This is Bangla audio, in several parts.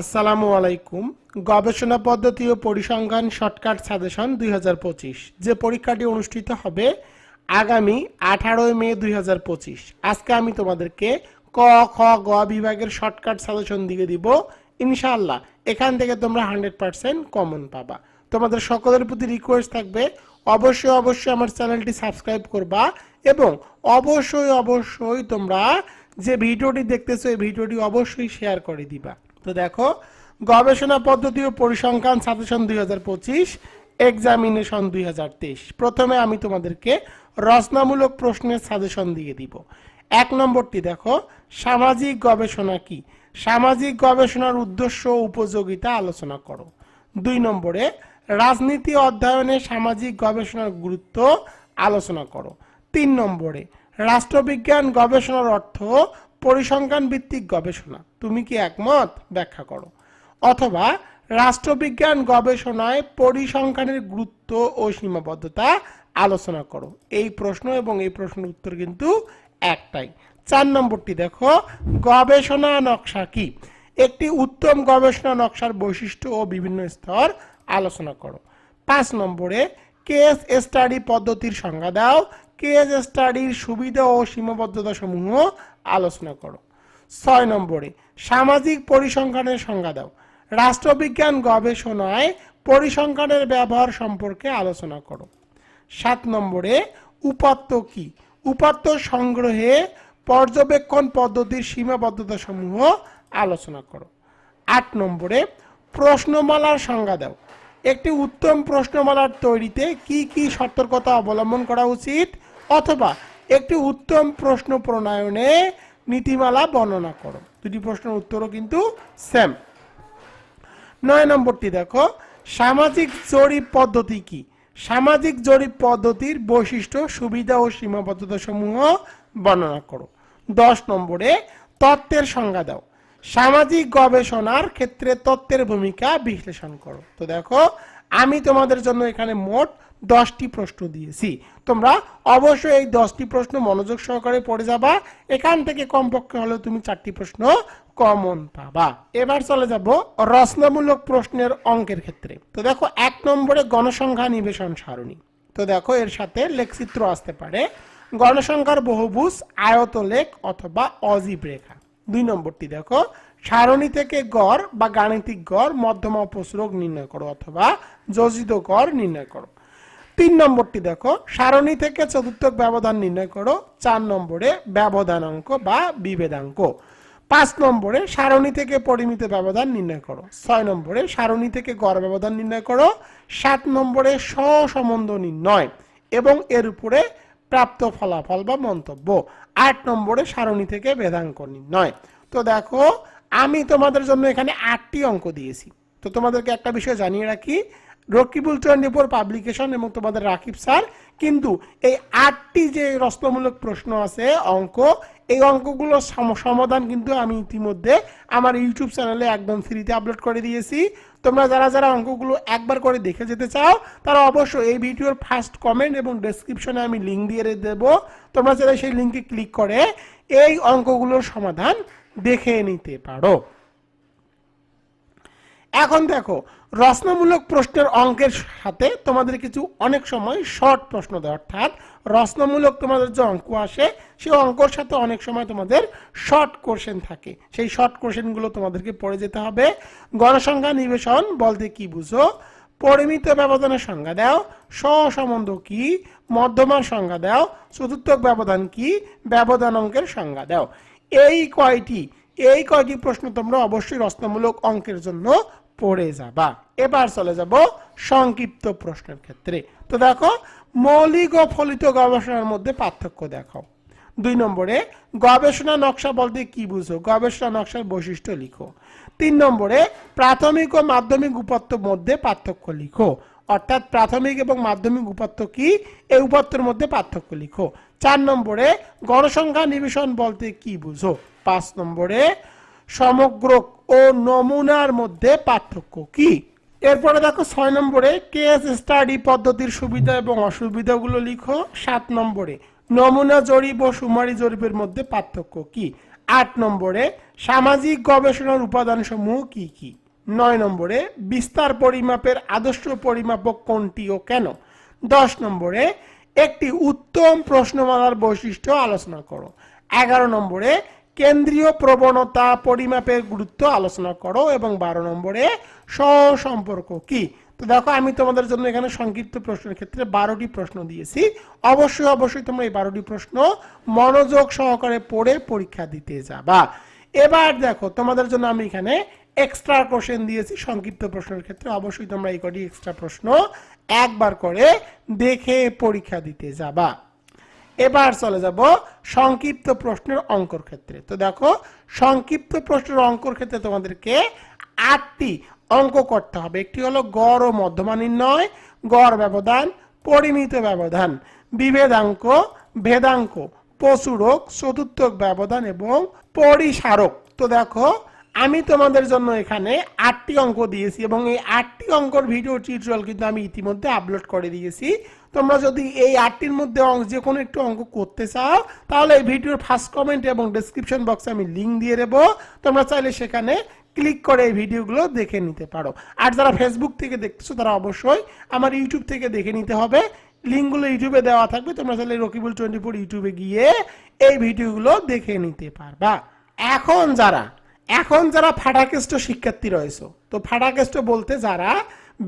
আসসালামু আলাইকুম। গবেষণা পদ্ধতি ও পরিসংখ্যান শর্টকাট সাজেশন দুই হাজার পঁচিশ। যে পরীক্ষাটি অনুষ্ঠিত হবে আগামী আঠারোই মে দুই হাজার পঁচিশ। আজকে আমি তোমাদেরকে ক, খ, গ বিভাগের শর্টকাট সাজেশন দিয়ে দিব। ইনশাআল্লাহ, এখান থেকে তোমরা হান্ড্রেড পার্সেন্ট কমন পাবা। তোমাদের সকলের প্রতি রিকোয়েস্ট থাকবে, অবশ্যই অবশ্যই আমার চ্যানেলটি সাবস্ক্রাইব করবা এবং অবশ্যই অবশ্যই তোমরা যে ভিডিওটি দেখতেছো, এই ভিডিওটি অবশ্যই শেয়ার করে দিবা। তো দেখো, গবেষণা পদ্ধতি ও পরিসংখ্যান সাজেশন দুই হাজার পঁচিশ এক্সামিনেশন দুই হাজার তেইশ। প্রথমে আমি তোমাদেরকে রচনামূলক প্রশ্নের সাজেশন দিয়ে দিব। এক নম্বরটি দেখো, সামাজিক গবেষণা কি? সামাজিক গবেষণার উদ্দেশ্য ও উপযোগিতা আলোচনা করো। দুই নম্বরে, রাজনীতি অধ্যয়নে সামাজিক গবেষণার গুরুত্ব আলোচনা করো। তিন নম্বরে, রাষ্ট্রবিজ্ঞান গবেষণার অর্থ পরিসংখ্যান ভিত্তিক গবেষণা। তুমি কি একমত? ব্যাখ্যা করো। অথবা রাষ্ট্রবিজ্ঞান গবেষণায় পরিসংখ্যানের গুরুত্ব ও সীমাবদ্ধতা আলোচনা করো। এই প্রশ্ন এবং এই প্রশ্নের উত্তর কিন্তু একটাই। চার নম্বরটি দেখো, গবেষণা নকশা কি? একটি উত্তম গবেষণা নকশার বৈশিষ্ট্য ও বিভিন্ন স্তর আলোচনা করো। পাঁচ নম্বরে, কেস স্টাডি পদ্ধতির সংজ্ঞা দাও। কেস স্টাডির সুবিধা ও সীমাবদ্ধতা সমূহ আলোচনা করো। ছয় নম্বরে, সামাজিক পরিসংখ্যানের সংজ্ঞা দাও। রাষ্ট্রবিজ্ঞান গবেষণায় পরিসংখ্যানের ব্যবহার সম্পর্কে আলোচনা করো। সাত নম্বরে, উপাত্ত কি? উপাত্ত সংগ্রহে পর্যবেক্ষণ পদ্ধতির সীমাবদ্ধতা সমূহ আলোচনা করো। আট নম্বরে, প্রশ্নমালার সংজ্ঞা দাও। একটি উত্তম প্রশ্নমালার তৈরিতে কি কি সতর্কতা অবলম্বন করা উচিত? অথবা একটি উত্তম প্রশ্ন প্রণয়নে নীতিমালা বর্ণনা করো। দুটি প্রশ্নের উত্তরও কিন্তু সেম নয় নম্বরটি দেখো, সামাজিক জরিপ পদ্ধতি কি? সামাজিক জরিপ পদ্ধতির বৈশিষ্ট্য, সুবিধা ও সীমাবদ্ধতা সমূহ বর্ণনা করো। দশ নম্বরে, তত্ত্বের সংজ্ঞা দাও। সামাজিক গবেষণার ক্ষেত্রে তত্ত্বের ভূমিকা বিশ্লেষণ করো। তো দেখো, আমি তোমাদের জন্য এখানে মোট দশটি প্রশ্ন দিয়েছি। তোমরা অবশ্যই এই দশটি প্রশ্ন মনোযোগ সহকারে পড়ে যাবা। এখান থেকে কমপক্ষে হলেও তুমি চারটি প্রশ্ন কমন পাবা। এবার চলে যাব রচনামূলক প্রশ্নের অঙ্কের ক্ষেত্রে। তো দেখো, এক নম্বরে গণসংখ্যা নিবেশন সারণী। তো দেখো, এর সাথে লেখচিত্র আসতে পারে। গণসংখ্যার বহুভুজ আয়তলেখ অথবা অজীব রেখা। দুই নম্বরটি দেখো, সারণী থেকে গড় বা গাণিতিক গড় মধ্যমা প্রসরক নির্ণয় করো অথবা যোজিত গড় নির্ণয় করো। তিন নম্বরটি দেখো। সারণী থেকে চতুর্থক ব্যবধান নির্ণয় করো। চার নম্বরে ব্যবধানাঙ্ক বা বিভেদাঙ্ক। পাঁচ নম্বরে সারণী থেকে পরিমিত ব্যবধান নির্ণয় করো। ছয় নম্বরে সারণী থেকে গড় ব্যবধান নির্ণয় করো। সাত নম্বরে সহসম্বন্ধ নির্ণয় এবং এর উপরে প্রাপ্ত ফলাফল বা মন্তব্য। আট নম্বরে সারণী থেকে বেদাঙ্ক নির্ণয়। তো দেখো, আমি তোমাদের জন্য এখানে আটটি অঙ্ক দিয়েছি। তো তোমাদেরকে একটা বিষয় জানিয়ে রাখি রকিবুল ফোর পাবলিকেশন এবং তোমাদের রাকিব স্যার, কিন্তু এই আটটি যে রচনামূলক প্রশ্ন আছে, অঙ্ক, এই অঙ্কগুলো সমাধান কিন্তু আমি ইতিমধ্যে আমার ইউটিউব চ্যানেলে একদম ফ্রিতে আপলোড করে দিয়েছি। তোমরা যারা যারা অঙ্কগুলো একবার করে দেখে যেতে চাও, তারা অবশ্যই এই ভিডিওর ফার্স্ট কমেন্ট এবং ডেসক্রিপশনে আমি লিঙ্ক দিয়ে দেবো। তোমরা যারা সেই লিঙ্কে ক্লিক করে এই অঙ্কগুলোর সমাধান দেখে নিতে পারো। এখন দেখো, রচনামূলক প্রশ্নের অঙ্কের সাথে তোমাদের কিছু অনেক সময় শর্ট প্রশ্ন দেয়, অর্থাৎ রচনামূলক তোমাদের যে অঙ্ক আসে, সেই অঙ্কর সাথে অনেক সময় তোমাদের শর্ট কোশ্চেন থাকে। সেই শর্ট কোশ্চেনগুলো তোমাদেরকে পড়ে যেতে হবে। গণসংখ্যা নিবেশন বলতে কি বুঝো? পরিমিত ব্যবধানের সংজ্ঞা দাও। সহসম্বন্ধ কি? মধ্যমার সংজ্ঞা দাও। চতুর্থক ব্যবধান কি? ব্যবধান অঙ্কের সংজ্ঞা দাও। এই কয়টি এই কয়টি প্রশ্ন তোমরা অবশ্যই রচনামূলক অঙ্কের জন্য পড়ে যাবা এবার চলে যাব সংক্ষিপ্ত প্রশ্নের ক্ষেত্রে। তো দেখো, মৌলিক ও ফলিত গবেষণার মধ্যে পার্থক্য দেখাও দুই নম্বরে, গবেষণা নকশা বলতে কি বুঝো? গবেষণা নকশার বৈশিষ্ট্য লিখো। তিন নম্বরে, প্রাথমিক ও মাধ্যমিক উপাত্ত মধ্যে পার্থক্য লিখো। অর্থাৎ প্রাথমিক এবং মাধ্যমিক উপাত্ত কি? এই উপাত্তের মধ্যে পার্থক্য লিখো। চার নম্বরে, গণসংখ্যা নিবেশন বলতে কি বুঝো? পাঁচ নম্বরে সমগ্র ও নমুনার মধ্যে পার্থক্য কি? এরপরে দেখো ছয় নম্বরে কেস স্টাডি পদ্ধতির সুবিধা এবং অসুবিধাগুলো লিখো। সাত নম্বরে, নমুনা জরিপ ও সুমারি জরিপের মধ্যে পার্থক্য কি? আট নম্বরে, সামাজিক গবেষণার উপাদানসমূহ কি কি? নয় নম্বরে, বিস্তার পরিমাপের আদর্শ পরিমাপক কোনটি ও কেন? দশ নম্বরে, একটি উত্তম প্রশ্নমালার বৈশিষ্ট্য আলোচনা করো। এগারো নম্বরে কেন্দ্রীয় প্রবণতা পরিমাপের গুরুত্ব আলোচনা করো এবং বারো নম্বরে সম্পর্ক কি? তো দেখো, আমি তোমাদের জন্য এখানে সংক্ষিপ্ত প্রশ্নের ক্ষেত্রে বারোটি প্রশ্ন দিয়েছি। অবশ্যই অবশ্যই তোমরা এই বারোটি প্রশ্ন মনোযোগ সহকারে পড়ে পরীক্ষা দিতে যাবা। এবার দেখো, তোমাদের জন্য আমি এখানে এক্সট্রা কোশ্চেন দিয়েছি সংক্ষিপ্ত প্রশ্নের ক্ষেত্রে। অবশ্যই তোমরা এই কটি এক্সট্রা প্রশ্ন একবার করে দেখে পরীক্ষা দিতে যাবা। এবার চলে যাব সংক্ষিপ্ত প্রশ্নের অঙ্কর ক্ষেত্রে। তো দেখো, সংক্ষিপ্ত প্রশ্নের অঙ্কর ক্ষেত্রে তোমাদেরকে আটটি অঙ্ক করতে হবে। একটি হলো গড় ও মধ্যমা নির্ণয়, গড় ব্যবধান, পরিমিত ব্যবধান, বিভেদাঙ্ক, ভেদাঙ্ক পশুরক চতুর্থক ব্যবধান এবং পরিসারক। তো দেখো আমি তোমাদের জন্য এখানে আটটি অঙ্ক দিয়েছি এবং এই আটটি অঙ্কর ভিডিও টিউটোরিয়াল কিন্তু আমি ইতিমধ্যে আপলোড করে দিয়েছি। তোমরা যদি এই আটটির মধ্যে অঙ্ক যে কোনো একটু অঙ্ক করতে চাও, তাহলে এই ভিডিওর ফার্স্ট কমেন্ট এবং ডেসক্রিপশন বক্সে আমি লিঙ্ক দিয়ে দেবো। তোমরা চাইলে সেখানে ক্লিক করে এই ভিডিওগুলো দেখে নিতে পারো। আর যারা ফেসবুক থেকে দেখতেছো, তারা অবশ্যই আমার ইউটিউব থেকে দেখে নিতে হবে। লিঙ্কগুলো ইউটিউবে দেওয়া থাকবে। তোমরা চাইলে রকিবুল টোয়েন্টি ফোর ইউটিউবে গিয়ে এই ভিডিওগুলো দেখে নিতে পারবা। এখন যারা এখন যারা ফাটাকেষ্ট শিক্ষার্থী রয়েছে, তো ফাটাকেষ্ট বলতে যারা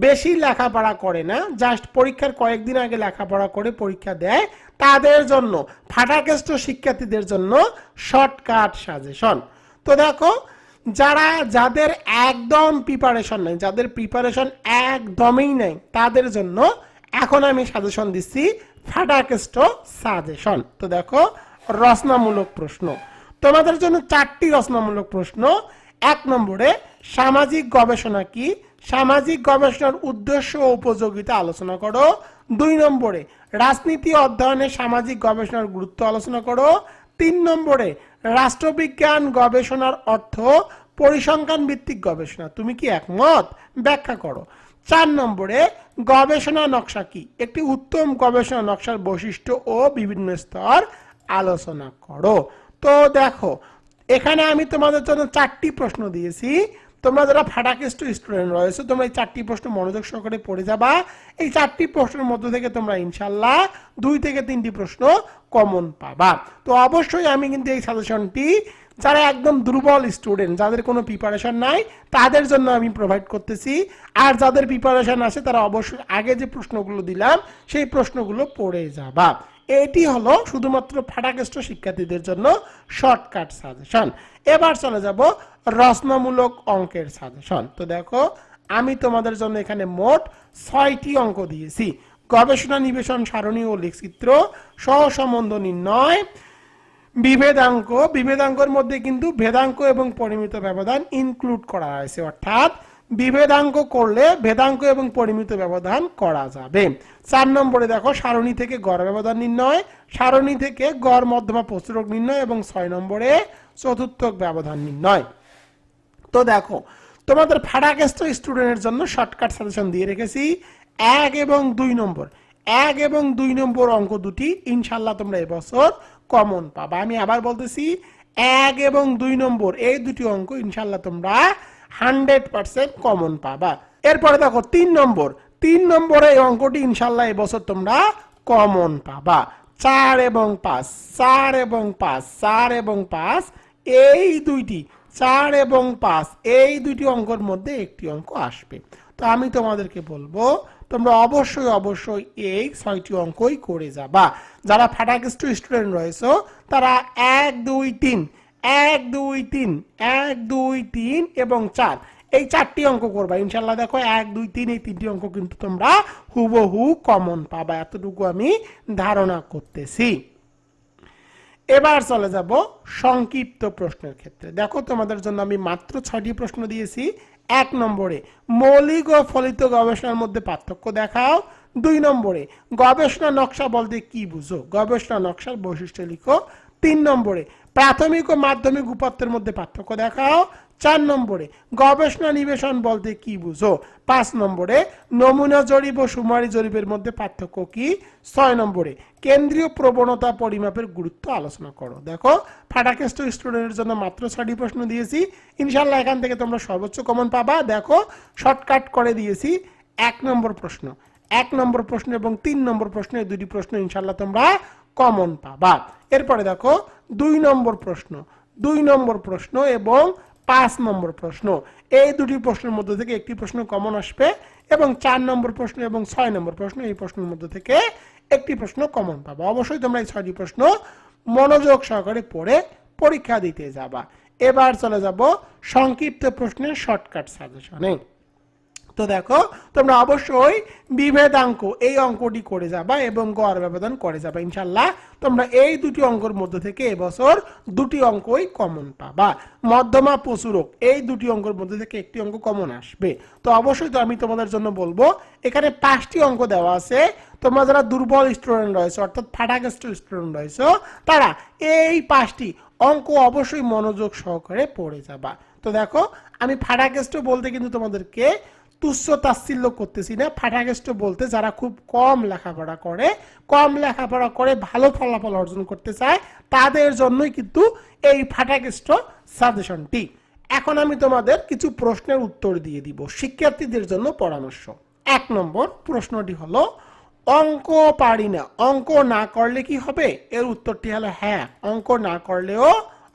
বেশি লেখাপড়া করে না জাস্ট পরীক্ষার কয়েকদিন আগে লেখাপড়া করে পরীক্ষা দেয়, তাদের জন্য, ফাটাকেষ্ট শিক্ষার্থীদের জন্য শর্টকাট সাজেশন তো দেখো, যারা, যাদের একদম প্রিপারেশন নেই, যাদের প্রিপারেশন একদমই নেই, তাদের জন্য এখন আমি সাজেশন দিচ্ছি ফাটাকেষ্ট সাজেশন তো দেখো, রচনামূলক প্রশ্ন। তোমাদের জন্য চারটি রচনামূলক প্রশ্ন। এক নম্বরে, সামাজিক গবেষণা কি? সামাজিক গবেষণার উদ্দেশ্য ও উপযোগিতা আলোচনা করো। দুই নম্বরে, রাজনীতি অধ্যয়নে সামাজিক গবেষণার গুরুত্ব আলোচনা করো। তিন নম্বরে, রাষ্ট্রবিজ্ঞান গবেষণার অর্থ পরিসংখ্যান ভিত্তিক গবেষণা। তুমি কি একমত? ব্যাখ্যা করো। চার নম্বরে, গবেষণা নকশা কি? একটি উত্তম গবেষণা নকশার বৈশিষ্ট্য ও বিভিন্ন স্তর আলোচনা করো। তো দেখো, এখানে আমি তোমাদের জন্য চারটি প্রশ্ন দিয়েছি। তোমরা যারা ফাটাকেস্ট স্টুডেন্ট রয়েছে, তোমরা এই চারটি প্রশ্ন মনোযোগ সহকারে পড়ে যাবা। এই চারটি প্রশ্নের মধ্য থেকে তোমরা ইনশাল্লাহ দুই থেকে তিনটি প্রশ্ন কমন পাবা। তো অবশ্যই আমি কিন্তু এই সাজেশনটি যারা একদম দুর্বল স্টুডেন্ট যাদের কোনো প্রিপারেশন নাই, তাদের জন্য আমি প্রোভাইড করতেছি। আর যাদের প্রিপারেশন আছে, তারা অবশ্যই আগে যে প্রশ্নগুলো দিলাম, সেই প্রশ্নগুলো পড়ে যাবা। এটি হলো শুধুমাত্র ফাটাকেষ্ট শিক্ষার্থীদের জন্য শর্টকাট সাজেশন। এবার চলে যাব রচনামূলক অঙ্কের সাজেশন। তো দেখো, আমি তোমাদের জন্য এখানে মোট ছয়টি অঙ্ক দিয়েছি। গবেষণা, নিবেশন, সারণী ও লেখচিত্র সহসম্বন্ধ নির্ণয়, বিভেদাঙ্ক। বিভেদাঙ্কর মধ্যে কিন্তু ভেদাঙ্ক এবং পরিমিত ব্যবধান ইনক্লুড করা হয়েছে। অর্থাৎ বিভেদাঙ্ক করলে ভেদাঙ্ক এবং পরিমিত ব্যবধান করা যাবে। চার নম্বরে দেখো, সারণী থেকে গড় ব্যবধান নির্ণয়, সারণী থেকে গড়, মধ্যমা প্রচুরক নির্ণয় এবং ছয় নম্বরে চতুর্থক ব্যবধান নির্ণয়। তো দেখো, তোমাদের ফাটাকেস্ট স্টুডেন্টের জন্য শর্টকাট সাজেশন দিয়ে রেখেছি। এক এবং দুই নম্বর। এক এবং দুই নম্বর অঙ্ক দুটি ইনশাল্লাহ তোমরা এবছর কমন পাবা। আমি আবার বলতেছি, এক এবং দুই নম্বর, এই দুটি অঙ্ক ইনশাল্লাহ তোমরা হান্ড্রেড পার্সেন্ট কমন পাবা। এরপরে দেখো, তিন নম্বর। তিন নম্বরে এই অঙ্কটি ইনশাল্লাহ এবছর তোমরা কমন পাবা। চার এবং পাঁচ, চার এবং পাঁচ, চার এবং পাঁচ, এই দুইটি, চার এবং পাঁচ, এই দুইটি অঙ্কর মধ্যে একটি অঙ্ক আসবে। তো আমি তোমাদেরকে বলব, তোমরা অবশ্যই অবশ্যই এই ছয়টি অঙ্কই করে যাবা। যারা ফাটাকিস্ট স্টুডেন্ট রয়েছে, তারা এক, দুই, তিন এক, দুই, তিন। এক, দুই, তিন এবং চার। এই চারটি অঙ্ক করবা। ইনশাল্লাহ দেখো, এক, দুই, তিন, এই তিনটি অঙ্ক কিন্তু তোমরা হুবহু কমন পাবা। এতটুকু আমি ধারণা করতেছি। এবার চলে যাব সংক্ষিপ্ত প্রশ্নের ক্ষেত্রে। দেখো, তোমাদের জন্য আমি মাত্র ছয়টি প্রশ্ন দিয়েছি। এক নম্বরে, মৌলিক ও ফলিত গবেষণার মধ্যে পার্থক্য দেখাও। দুই নম্বরে, গবেষণা নকশা বলতে কি বুঝো? গবেষণা নকশার বৈশিষ্ট্য লিখো। তিন নম্বরে প্রাথমিক ও মাধ্যমিক উপাত্তের মধ্যে পার্থক্য দেখাও। চার নম্বরে, গবেষণা নিবেশন বলতে কি বুঝো? পাঁচ নম্বরে, নমুনা জরিপ ও সুমারি জরিপের মধ্যে পার্থক্য কি? ছয় নম্বরে, কেন্দ্রীয় প্রবণতা পরিমাপের গুরুত্ব আলোচনা করো। দেখো, ফাটাকেষ্ট স্টুডেন্টের জন্য মাত্র ছয়টি প্রশ্ন দিয়েছি। ইনশাল্লাহ এখান থেকে তোমরা সর্বোচ্চ কমন পাবা। দেখো, শর্টকাট করে দিয়েছি। এক নম্বর প্রশ্ন, এক নম্বর প্রশ্ন এবং তিন নম্বর প্রশ্ন, এই দুটি প্রশ্ন ইনশাল্লাহ তোমরা কমন পাবা। এরপরে দেখো, দুই নম্বর প্রশ্ন। দুই নম্বর প্রশ্ন এবং পাঁচ নম্বর প্রশ্ন। এই দুটি প্রশ্নের মধ্যে থেকে একটি প্রশ্ন কমন আসবে এবং চার নম্বর প্রশ্ন এবং ছয় নম্বর প্রশ্ন এই প্রশ্নের মধ্যে থেকে একটি প্রশ্ন কমন পাবা। অবশ্যই তোমরা এই ছয়টি প্রশ্ন মনোযোগ সহকারে পড়ে পরীক্ষা দিতে যাবা। এবার চলে যাব সংক্ষিপ্ত প্রশ্নের শর্টকাট সাজেশনে তো দেখো, তোমরা অবশ্যই বিভেদাঙ্ক এই অঙ্কটি করে যাবা এবং গড় ব্যবধান করে যাবা। ইনশাল্লাহ তোমরা এই দুটি অঙ্কর মধ্যে থেকে এবছর দুটি অঙ্কই কমন পাবা। মধ্যমা প্রচুরক, এই দুটি অঙ্কের মধ্যে থেকে একটি অঙ্ক কমন আসবে। তো অবশ্যই তো আমি তোমাদের জন্য বলব, এখানে পাঁচটি অঙ্ক দেওয়া আছে। তোমরা যারা দুর্বল স্টুডেন্ট রয়েছে, অর্থাৎ ফাটাকেষ্ট স্টুডেন্ট রয়েছে, তারা এই পাঁচটি অঙ্ক অবশ্যই মনোযোগ সহকারে পড়ে যাবা। তো দেখো, আমি ফাটাকেষ্ট বলতে কিন্তু তোমাদেরকে তুচ্ছ তাচ্ছিল্য করতেছি না। ফাটাকেষ্ট বলতে যারা খুব কম লেখাপড়া করে, কম লেখাপড়া করে ভালো ফলাফল অর্জন করতে চায়, তাদের জন্যই কিন্তু এই ফাটাকেষ্ট সাজেশনটি। এখন আমি তোমাদের কিছু প্রশ্নের উত্তর দিয়ে দিব, শিক্ষার্থীদের জন্য পরামর্শ। এক নম্বর প্রশ্নটি হলো, অঙ্ক পারি না, অঙ্ক না করলে কি হবে? এর উত্তরটি হলো হ্যাঁ অঙ্ক না করলেও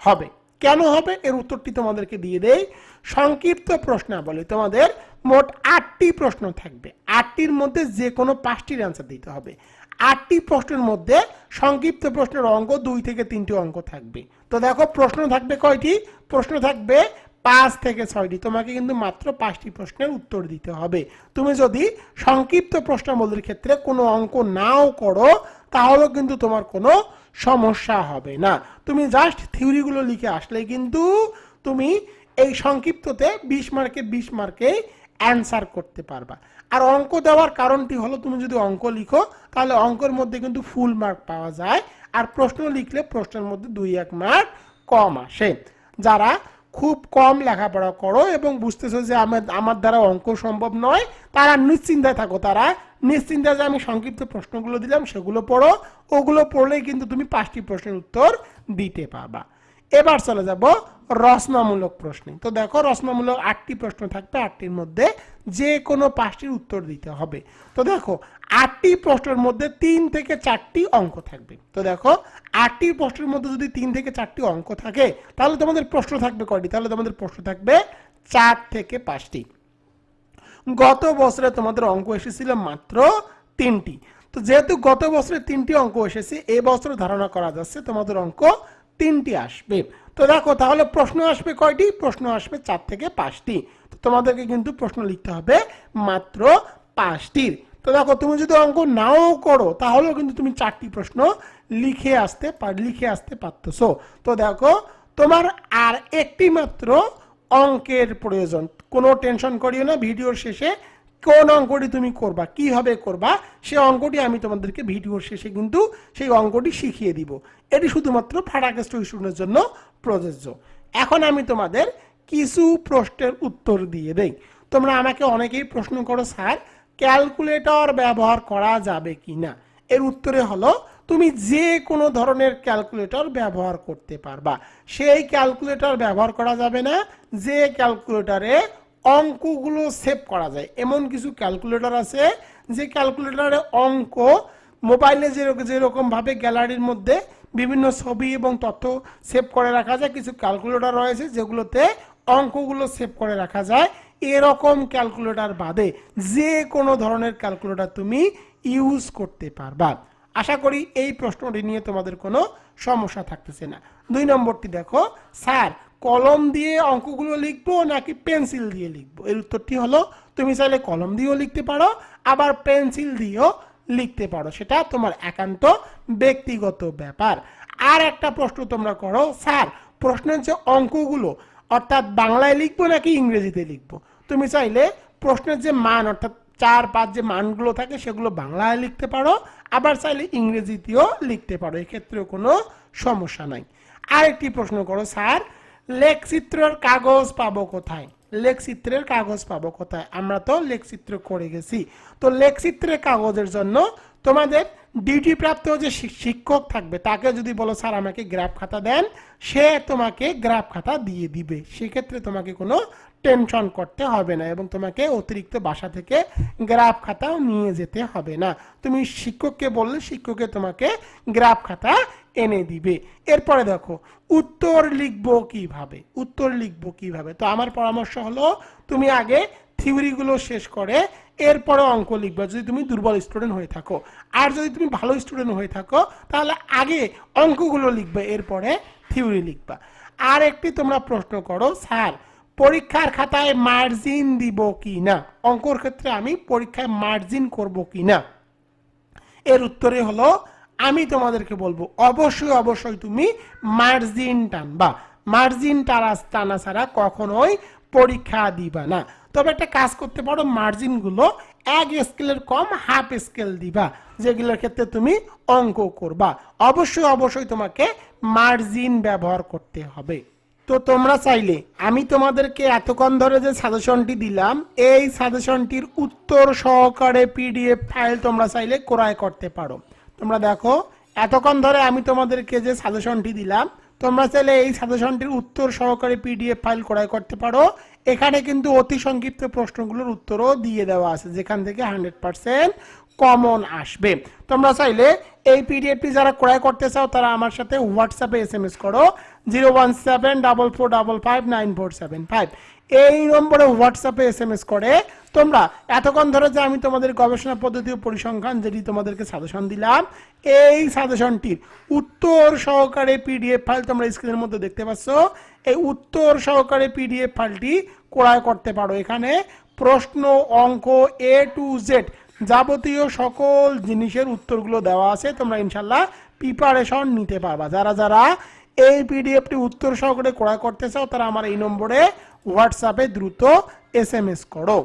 হবে। কেন হবে? এর উত্তরটি তোমাদেরকে দিয়ে দেই। সংক্ষিপ্ত প্রশ্নাবলী। তোমাদের মোট আটটি প্রশ্ন থাকবে। আটটির মধ্যে যে কোনো পাঁচটির অ্যান্সার দিতে হবে। আটটি প্রশ্নের মধ্যে সংক্ষিপ্ত প্রশ্নের অঙ্ক দুই থেকে তিনটি অঙ্ক থাকবে। তো দেখো, প্রশ্ন থাকবে কয়টি? প্রশ্ন থাকবে পাঁচ থেকে ছয়টি। তোমাকে কিন্তু মাত্র পাঁচটি প্রশ্নের উত্তর দিতে হবে। তুমি যদি সংক্ষিপ্ত প্রশ্নাবলীর ক্ষেত্রে কোনো অঙ্ক নাও করো, তাহলেও কিন্তু তোমার কোনো সমস্যা হবে না। তুমি জাস্ট থিওরিগুলো লিখে আসলে কিন্তু তুমি এই সংক্ষিপ্ততে বিশ মার্কে বিশ মার্কে অ্যান্সার করতে পারবা। আর অঙ্ক দেওয়ার কারণটি হলো তুমি যদি অঙ্ক লিখো, তাহলে অঙ্কের মধ্যে কিন্তু ফুল মার্ক পাওয়া যায়। আর প্রশ্ন লিখলে প্রশ্নের মধ্যে দুই এক মার্ক কম আসে। যারা খুব কম লেখাপড়া করো এবং বুঝতেছো যে আমার আমার দ্বারা অঙ্ক সম্ভব নয়। তারা নিশ্চিন্তায় থাকো, তারা নিশ্চিন্তায় যে আমি সংক্ষিপ্ত প্রশ্নগুলো দিলাম, সেগুলো পড়ো। ওগুলো পড়লেই কিন্তু তুমি পাঁচটি প্রশ্নের উত্তর দিতে পারবা। এবার চলে যাব রচনামূলক প্রশ্নে। তো দেখো, রচনামূলক আটটি প্রশ্ন থাকবে, আটটির মধ্যে যে কোনো পাঁচটির উত্তর দিতে হবে। তো দেখো আটটি প্রশ্নের মধ্যে তিন থেকে চারটি অঙ্ক থাকবে। তো দেখো, আটটি প্রশ্নের মধ্যে যদি তিন থেকে চারটি অঙ্ক থাকে, তাহলে তোমাদের প্রশ্ন থাকবে কয়টি? তাহলে তোমাদের প্রশ্ন থাকবে চার থেকে পাঁচটি। গত বছরে তোমাদের অঙ্ক এসেছিল মাত্র তিনটি। তো যেহেতু গত বছরে তিনটি অঙ্ক এসেছে, এ বছর ধারণা করা যাচ্ছে তোমাদের অঙ্ক তিনটি আসবে। তো দেখো, তাহলে প্রশ্ন আসবে কয়টি? প্রশ্ন আসবে চার থেকে পাঁচটি। তো তোমাদেরকে কিন্তু প্রশ্ন লিখতে হবে মাত্র পাঁচটির। তো দেখো, তুমি যদি অঙ্ক নাও করো, তাহলেও কিন্তু তুমি চারটি প্রশ্ন লিখে আসতে পার, লিখে আসতে পারতেছো। তো দেখো, তোমার আর একটি মাত্র অঙ্কের প্রয়োজন। কোনো টেনশন করিও না, ভিডিওর শেষে কোন অঙ্কটি তুমি করবা, কীভাবে করবা, সে অঙ্কটি আমি তোমাদেরকে ভিডিওর শেষে কিন্তু সেই অঙ্কটি শিখিয়ে দিব। এটি শুধুমাত্র ফাটাকেস্ট স্টুডেন্টের জন্য প্রযোজ্য। এখন আমি তোমাদের কিছু প্রশ্নের উত্তর দিয়ে দেই। তোমরা আমাকে অনেকেই প্রশ্ন করো, স্যার। ক্যালকুলেটর ব্যবহার করা যাবে কি না এর উত্তরে হলো, তুমি যে কোনো ধরনের ক্যালকুলেটর ব্যবহার করতে পারবা। সেই ক্যালকুলেটর ব্যবহার করা যাবে না, যে ক্যালকুলেটরে অঙ্কগুলো সেভ করা যায়। এমন কিছু ক্যালকুলেটর আছে, যে ক্যালকুলেটরে অঙ্ক, মোবাইলে যেরকম যেরকমভাবে গ্যালারির মধ্যে বিভিন্ন ছবি এবং তথ্য সেভ করে রাখা যায়, কিছু ক্যালকুলেটর রয়েছে যেগুলোতে অঙ্কগুলো সেভ করে রাখা যায়। এরকম ক্যালকুলেটর বাদে যে কোনো ধরনের ক্যালকুলেটর তুমি ইউজ করতে পারবা। আশা করি এই প্রশ্নটি নিয়ে তোমাদের কোনো সমস্যা থাকতেছে না। দুই নম্বরটি দেখো, স্যার, কলম দিয়ে অঙ্কগুলো লিখব নাকি পেন্সিল দিয়ে লিখব? এর উত্তরটি হলো, তুমি চাইলে কলম দিয়েও লিখতে পারো, আবার পেন্সিল দিয়েও লিখতে পারো। সেটা তোমার একান্ত ব্যক্তিগত ব্যাপার। আর একটা প্রশ্ন তোমরা করো, স্যার, প্রশ্নের যে অঙ্কগুলো অর্থাৎ বাংলায় লিখব নাকি ইংরেজিতে লিখব? তুমি চাইলে প্রশ্নের যে মান, অর্থাৎ চার, পাঁচ যে মানগুলো থাকে সেগুলো বাংলায় লিখতে পারো, আবার চাইলে ইংরেজিতেও লিখতে পারো, এক্ষেত্রেও কোনো সমস্যা নাই। আরেকটি প্রশ্ন করো, স্যার, লেখচিত্রের কাগজ পাবো কোথায়? লেখচিত্রের কাগজ পাবো কোথায়? আমরা তো লেখচিত্র করে গেছি। তো লেখচিত্রের কাগজের জন্য তোমাদের ডিউটি প্রাপ্ত যে শিক্ষক থাকবে, তাকে যদি বলো, স্যার, আমাকে গ্রাফ খাতা দেন। সে তোমাকে গ্রাফ খাতা দিয়ে দিবে। সেক্ষেত্রে তোমাকে কোনো টেনশন করতে হবে না এবং তোমাকে অতিরিক্ত বাসা থেকে গ্রাফ খাতাও নিয়ে যেতে হবে না। তুমি শিক্ষককে বললে, শিক্ষকে তোমাকে গ্রাফ খাতা এনে দিবে। এরপরে দেখো, উত্তর লিখব কীভাবে? উত্তর লিখব কীভাবে? তো আমার পরামর্শ হলো, তুমি আগে থিওরিগুলো শেষ করে এরপরে অঙ্ক লিখবে। যদি তুমি দুর্বল স্টুডেন্ট হয়ে থাকো। আর যদি তুমি ভালো স্টুডেন্ট হয়ে থাকো, তাহলে আগে অঙ্কগুলো লিখবে, এরপরে থিওরি লিখবা। আর একটি তোমরা প্রশ্ন করো, স্যার, পরীক্ষার খাতায় মার্জিন দিব কি না অঙ্কর ক্ষেত্রে আমি পরীক্ষায় মার্জিন করব কি না এর উত্তরে হলো, আমি তোমাদেরকে বলব, অবশ্যই অবশ্যই তুমি মার্জিন টানবা। মার্জিন টানা টানা ছাড়া কখনোই পরীক্ষা দিবা না। তবে একটা কাজ করতে পারো মার্জিনগুলো এক স্কেলের কম হাফ স্কেল দিবা। যেগুলোর ক্ষেত্রে তুমি অঙ্ক করবা। অবশ্যই অবশ্যই তোমাকে মার্জিন ব্যবহার করতে হবে। তো তোমরা চাইলে, আমি তোমাদেরকে এতক্ষণ ধরে যে সাজেশনটি দিলাম, এই সাজেশনটির উত্তর সহকারে পিডিএফ ফাইল তোমরা চাইলে ক্রয় করতে পারো। তোমরা দেখো, এতক্ষণ ধরে আমি তোমাদেরকে যে সাজেশনটি দিলাম, তোমরা চাইলে এই সাজেশনটির উত্তর সহকারে পিডিএফ ফাইল ক্রয় করতে পারো। এখানে কিন্তু অতি সংক্ষিপ্ত প্রশ্নগুলোর উত্তরও দিয়ে দেওয়া আছে, যেখান থেকে হান্ড্রেড পার্সেন্ট কমন আসবে। তোমরা চাইলে এই পিডিএফটি যারা ক্রয় করতে চাও, তারা আমার সাথে হোয়াটসঅ্যাপে এস এম এস করো, zero one seven double four double five nine four seven five. এই নম্বরে হোয়াটসঅ্যাপে এস এম এস করে তোমরা, এতক্ষণ ধরে যে আমি তোমাদের গবেষণা পদ্ধতি ও পরিসংখ্যান যেটি তোমাদেরকে সাজেশন দিলাম, এই সাজেশনটির উত্তর সহকারে পিডিএফ ফাইল তোমরা স্ক্রিনের মধ্যে দেখতে পাচ্ছ। এই উত্তর সহকারে পিডিএফ ফাইলটি ক্রয় করতে পারো। এখানে প্রশ্ন অঙ্ক এ টু জেড যাবতীয় সকল জিনিসের উত্তরগুলো দেওয়া আছে। তোমরা ইনশাল্লাহ প্রিপারেশন নিতে পারবা। যারা যারা এই পিডিএফটি উত্তর সহকারে ক্রয় করতে চাও, তারা আমার এই নম্বরে হোয়াটসঅ্যাপে দ্রুত এস করো।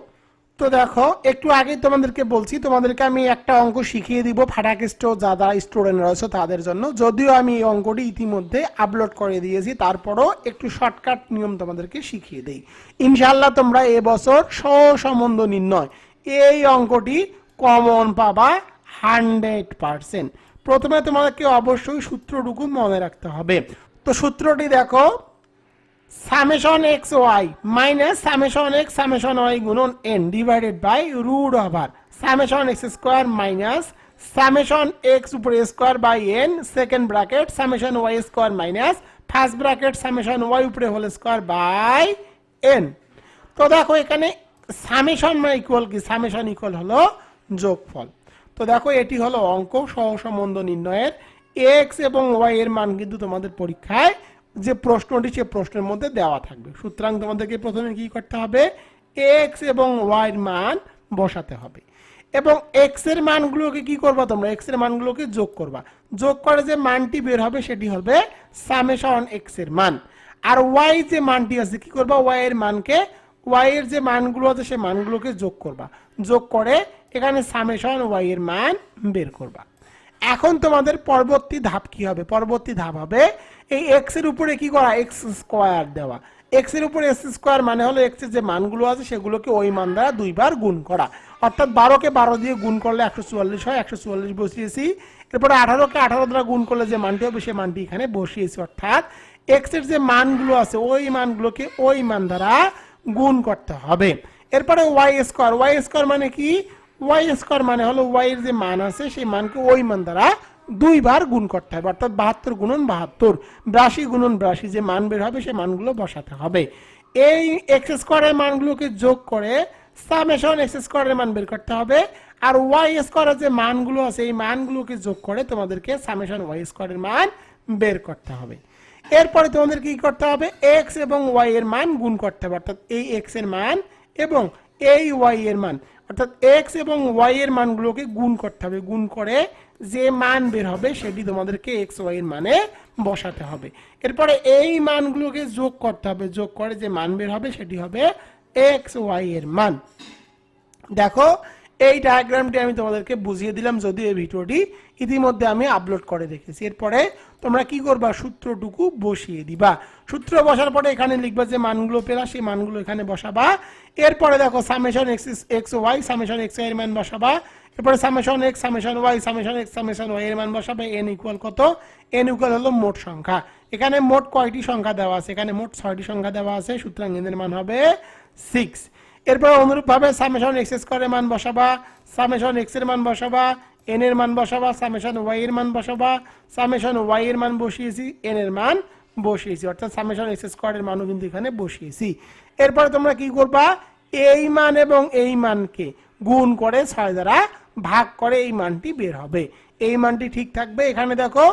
তো দেখো, একটু আগে তোমাদেরকে বলছি, তোমাদেরকে আমি একটা অঙ্ক শিখিয়ে দিব ফাটাকেস্ট যারা স্টুডেন্ট রয়েছে তাদের জন্য। যদিও আমি এই অঙ্কটি ইতিমধ্যে আপলোড করে দিয়েছি, তারপরও একটু শর্টকাট নিয়ম তোমাদেরকে শিখিয়ে দেই। ইনশাল্লাহ তোমরা এবছর সহসম্বন্ধ নির্ণয়। এই অঙ্কটি কমন পাবা হান্ড্রেড পার্সেন্ট প্রথমে তোমাদেরকে অবশ্যই সূত্রটুকু মনে রাখতে হবে। তো সূত্রটি দেখো summation x y minus summation x summation y গুণন n divided by root over. Summation x square minus summation x উপরে square by n, second bracket summation y square minus first bracket summation y উপরে হোল স্কোয়ার বাই এন। তো দেখো এখানে সামেশন মানে ইকুয়াল কি? সামেশন ইকুয়াল হলো যোগফল। তো দেখো এটি হলো অঙ্ক সহসম্বন্ধ নির্ণয়ের। এক্স এবং ওয়াই এর মান কিন্তু তোমাদের পরীক্ষায় যে প্রশ্নটি সে প্রশ্নের মধ্যে দেওয়া থাকবে। সুতরাং তোমাদেরকে প্রথমে কি করতে হবে? এক্স এবং ওয়াই এর মান বসাতে হবে। এবং এক্সের মানগুলোকে কি করবা তোমরা? এক্সের মানগুলোকে যোগ করবা। যোগ করে যে মানটি বের হবে সেটি হবে সামেশন এক্সের মান। আর ওয়াই যে মানটি আছে, কি করবা? ওয়াই এর মানকে ওয়াই এর যে মানগুলো আছে, সে মানগুলোকে যোগ করবা। যোগ করে এখানে সামেশন ওয়াই এর মান বের করবা। এখন তোমাদের পরবর্তী ধাপ কি হবে? পরবর্তী ধাপ হবে এই এক্সের উপরে কি করা? এক্স স্কোয়ার দেওয়া। এক্সের উপরে এক্স স্কোয়ার মানে হলো এক্সের যে মানগুলো আছে, সেগুলোকে ওই মান দ্বারা দুইবার গুণ করা। অর্থাৎ বারোকে বারো দিয়ে গুণ করলে একশো চুয়াল্লিশ হয়, একশো চুয়াল্লিশ বসিয়েছি। এরপরে আঠারোকে আঠারো দ্বারা গুণ করলে যে মানটি হবে সেই মানটি এখানে বসিয়েছি। অর্থাৎ এক্সের যে মানগুলো আছে, ওই মানগুলোকে ওই মান দ্বারা গুণ করতে হবে। এরপরে ওয়াই স্কোয়ার ওয়াই স্কোয়ার মানে কি? ওয়াই স্কোয়ার মানে হলো ওয়াই এর যে মান আছে, সেই মানকে ওই মান দ্বারা দুইবার গুণ করতে হবে, অর্থাৎ বাহাত্তর গুণন বাহাত্তর, ব্রাশি গুণন ব্রাশি, যে মান বের হবে সেই মানগুলো বসাতে হবে। এই এক্স স্কোয়ারের মানগুলোকে যোগ করে সামেশন এক্স স্কোয়ারের মান বের করতে হবে, আর ওয়াই স্কোয়ারের যে মানগুলো আছে, এই মানগুলোকে যোগ করে তোমাদেরকে সামেশন ওয়াই স্কোয়ারের মান বের করতে হবে। এরপরে তোমাদের কি করতে হবে? এক্স এবং ওয়াই এর মান গুণ করতে হবে, অর্থাৎ এই এক্সের মান এবং এই ওয়াই এর মান। অর্থাৎ এক্স এবং ওয়াই এর মানগুলোকে গুণ করতে হবে। গুণ করে যে মান বের হবে সেটি তোমাদেরকে এক্স ওয়াই এর মানে বসাতে হবে। এরপরে এই মানগুলোকে যোগ করতে হবে। যোগ করে যে মান বের হবে সেটি হবে এক্স ওয়াই এর মান। দেখো, এই ডায়াগ্রামটি আমি তোমাদেরকে বুঝিয়ে দিলাম, যদিও এই ভিডিওটি ইতিমধ্যে আমি আপলোড করে রেখেছি। এরপরে তোমরা কি করবা? সূত্রটুকু বসিয়ে দিবা। সূত্র বসার পরে এখানে লিখবা যে মানগুলো পেলা, সেই মানগুলো এখানে বসাবা। এরপরে দেখো summation x x y summation এক্সের মান বসাবা। এরপরে summation x summation y summation x summation y এর মান বসাবে। এন ইকুয়াল কত? এন ইকুয়াল হলো মোট সংখ্যা। এখানে মোট কয়টি সংখ্যা দেওয়া আছে? এখানে মোট ছয়টি সংখ্যা দেওয়া আছে, সুতরাং এদের মান হবে সিক্স এরপর অনুরূপভাবে সামেশন এক্স স্কোয়ারের মান বসাবা সামেশন এক্সের মান বসাবা এন এর মান বসাবা, সামেশন ওয়াই এর মান বসাবা, সামেশন ওয়াই এর মান বসিয়েছি এন এর মান বসিয়েছি। অর্থাৎ সামেশন এক্স স্কোয়ারের মানও কিন্তু এখানে বসিয়েছি। এরপরে তোমরা কি করবা? এই মান এবং এই মানকে গুণ করে ছয় দ্বারা ভাগ করে এই মানটি বের হবে। এই মানটি ঠিক থাকবে? এখানে দেখো,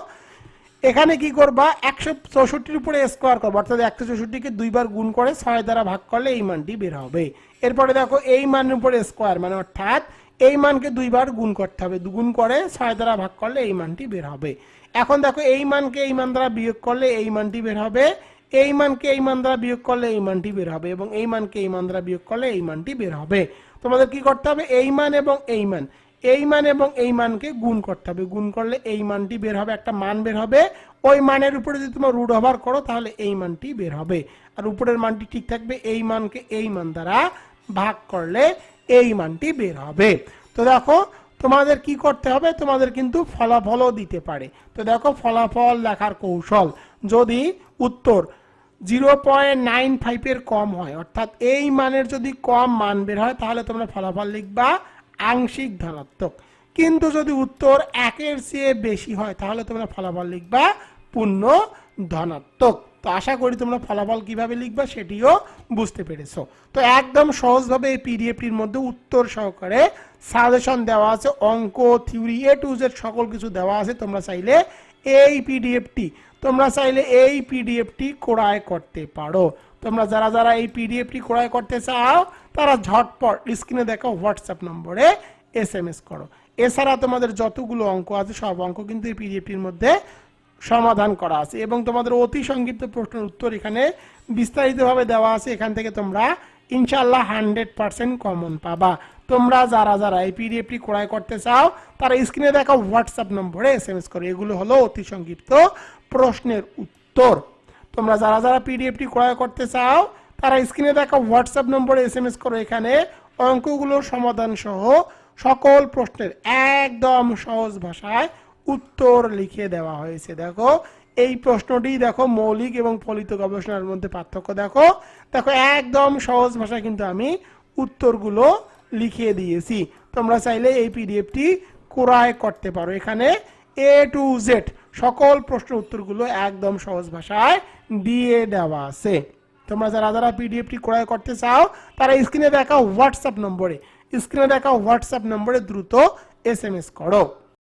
এখানে কি করবা? একশো চৌষট্টির উপরে স্কোয়ার করব। অর্থাৎ একশো চৌষট্টিকে দুইবার গুণ করে ছয় দ্বারা ভাগ করলে এই মানটি বের হবে। এরপরে দেখো, এই মানের উপরে স্কোয়ার মানে অর্থাৎ এই মানকে দুইবার গুণ করতে হবে। দুগুণ করে ছয় দ্বারা ভাগ করলে এই মানটি বের হবে। এখন দেখো, এই মানকে এই মান দ্বারা বিয়োগ করলে এই মানটি বের হবে। এই মানকে এই মান দ্বারা বিয়োগ করলে এই মানটি বের হবে এবং এই মানকে এই মান দ্বারা বিয়োগ করলে এই মানটি বের হবে। তোমাদের কি করতে হবে? এই মান এবং এই মান। এই মান এবং এই মানকে গুণ করতে হবে। গুণ করলে এই মানটি বের হবে, একটা মান বের হবে। ওই মানের উপরে যদি তোমরা রুট ওভার করো, তাহলে এই মানটি বের হবে। আর উপরের মানটি ঠিক থাকবে, এই মানকে এই মান দ্বারা ভাগ করলে এই মানটি বের হবে। তো দেখো, তোমাদের কি করতে হবে? তোমাদের কিন্তু ফলাফলও দিতে পারে। তো দেখো, ফলাফল লেখার কৌশল। যদি উত্তর জিরো পয়েন্ট নাইন ফাইভের কম হয়, অর্থাৎ এই মানের যদি কম মান বের হয়, তাহলে তোমরা ফলাফল লিখবা আংশিক ধনাত্মক। কিন্তু যদি উত্তর একের চেয়ে বেশি হয়, তাহলে তোমরা ফলাফল লিখবা পূর্ণ ধনাত্মক। তো আশা করি তোমরা ফলাফল কীভাবে লিখবা সেটিও বুঝতে পেরেছ। তো একদম সহজভাবে এই পিডিএফটির মধ্যে উত্তর সহকারে সাজেশন দেওয়া আছে, অঙ্ক থিওরি এ টু জেড সকল কিছু দেওয়া আছে, তোমরা চাইলে এই পিডিএফটি তোমরা চাইলে এই পিডিএফটি ক্রয় করতে পারো। তোমরা যারা যারা এই পিডিএফটি ক্রয় করতে চাও, তারা ঝটপট স্ক্রিনে দেখো হোয়াটসঅ্যাপ নম্বরে এস এম এস করো। এছাড়া তোমাদের যতগুলো অঙ্ক আছে, সব অঙ্ক কিন্তু এই পিডিএফটির মধ্যে সমাধান করা আছে। এবং তোমাদের অতি সংক্ষিপ্ত প্রশ্নের উত্তর এখানে বিস্তারিতভাবে দেওয়া আছে। এখান থেকে তোমরা ইনশাল্লাহ হান্ড্রেড পার্সেন্ট কমন পাবা। তোমরা যারা যারা এই পিডিএফটি ক্রয় করতে চাও, তারা স্ক্রিনে দেখা হোয়াটসঅ্যাপ নম্বরে এস এম এস করো। এগুলো হলো অতি সংক্ষিপ্ত প্রশ্নের উত্তর। তোমরা যারা যারা পিডিএফটি ক্রয় করতে চাও, তারা স্ক্রিনে দেখা হোয়াটসঅ্যাপ নম্বরে এস এম এস করো। এখানে অঙ্কগুলোর সমাধান সহ সকল প্রশ্নের একদম সহজ ভাষায় উত্তর লিখে দেওয়া হয়েছে। দেখো, এই প্রশ্নটি দেখো মৌলিক এবং ফলিত গবেষণার মধ্যে পার্থক্য দেখো। দেখো, একদম সহজ ভাষায় কিন্তু আমি উত্তরগুলো লিখিয়ে দিয়েছি। তোমরা চাইলে এই পিডিএফটি ক্রয় করতে পারো। এখানে এ টু জেড সকল প্রশ্ন উত্তরগুলো একদম সহজ ভাষায় দিয়ে দেওয়া আছে। তোমরা যারা যারা পিডিএফটি ক্রয় করতে চাও, তারা স্ক্রিনে দেখা হোয়াটসঅ্যাপ নম্বরে, স্ক্রিনে দেখা হোয়াটসঅ্যাপ নম্বরে দ্রুত এস এম এস করো।